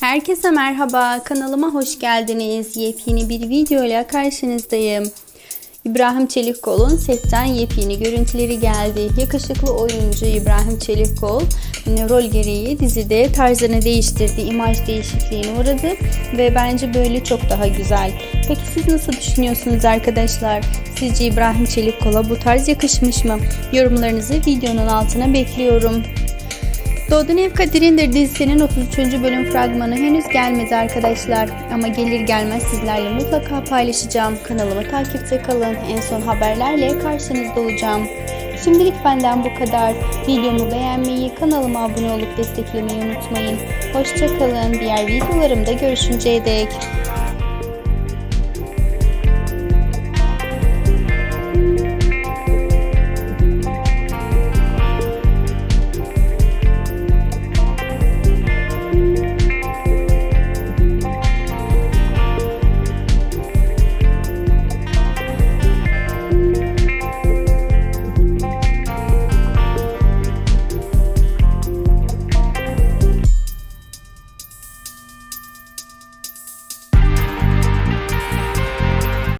Herkese merhaba, kanalıma hoş geldiniz. Yepyeni bir video ile karşınızdayım. İbrahim Çelikkol'un setten yepyeni görüntüleri geldi. Yakışıklı oyuncu İbrahim Çelikkol rol gereği dizide tarzını değiştirdi, imaj değişikliğine uğradı ve bence böyle çok daha güzel. Peki siz nasıl düşünüyorsunuz arkadaşlar? Sizce İbrahim Çelikkol'a bu tarz yakışmış mı? Yorumlarınızı videonun altına bekliyorum. Doğdun Ev Kadir'indir dizisinin 33. bölüm fragmanı henüz gelmedi arkadaşlar. Ama gelir gelmez sizlerle mutlaka paylaşacağım. Kanalımı takipte kalın. En son haberlerle karşınızda olacağım. Şimdilik benden bu kadar. Videomu beğenmeyi, kanalıma abone olup desteklemeyi unutmayın. Hoşçakalın. Diğer videolarımda görüşünceye dek.